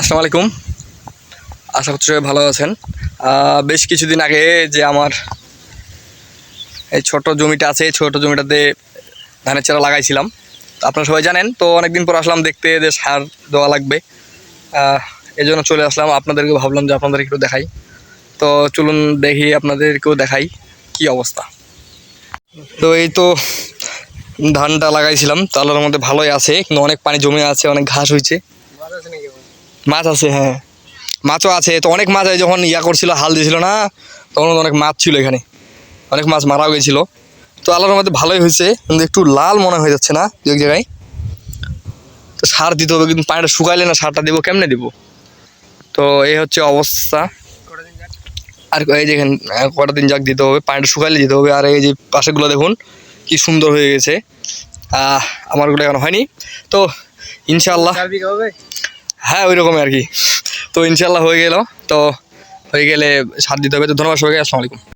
আসসালামু আলাইকুম। আশা করছি সবাই ভালো আছেন। বেশ কিছুদিন আগে যে আমার এই ছোট জমিটা আছে, এই ছোট জমিটাতে ধানের চারা লাগাইছিলাম। তো আপনারা সবাই জানেন, তো অনেকদিন পর আসলাম দেখতে যে সার দেওয়া লাগবে। এই জন্য চলে আসলাম। আপনাদেরকে ভাবলাম যে আপনাদের একটু দেখাই। তো চলুন দেখি, আপনাদেরকেও দেখাই কি অবস্থা। তো এই তো ধানটা লাগাইছিলাম। তো আল্লাহর মধ্যে ভালোই আছে, কিন্তু অনেক পানি জমে আছে, অনেক ঘাস হয়েছে। মাছ আছে হ্যাঁ। মাছও আছে, তো অনেক মাছ যখন ইয়া করছিল, হাল দিয়েছিল না, তখন অনেক মাছ ছিল এখানে। অনেক মাছ মারাও গেছিল। তো আল্লাহর মধ্যে ভালোই হয়েছে, কিন্তু একটু লাল মনে হয়ে যাচ্ছে না, এক জায়গায়। তো সার দিতে হবে, কিন্তু পানিটা শুকাইলে না সারটা দেবো, কেমনে দেবো? তো এই হচ্ছে অবস্থা। আর এই যে কটা দিন যাক দিতে হবে, পানিটা শুকাইলে দিতে হবে। আর এই যে পাশেগুলো দেখুন, কি সুন্দর হয়ে গেছে। আমারগুলো এখন হয়নি। তো ইনশাআল্লাহ হ্যাঁ ওই রকমই আর কি। তো ইনশাল্লাহ হয়ে গেল। তো হয়ে গেলে সার দিতে হবে। তো ধন্যবাদ সবাইকে। আসসালামু আলাইকুম।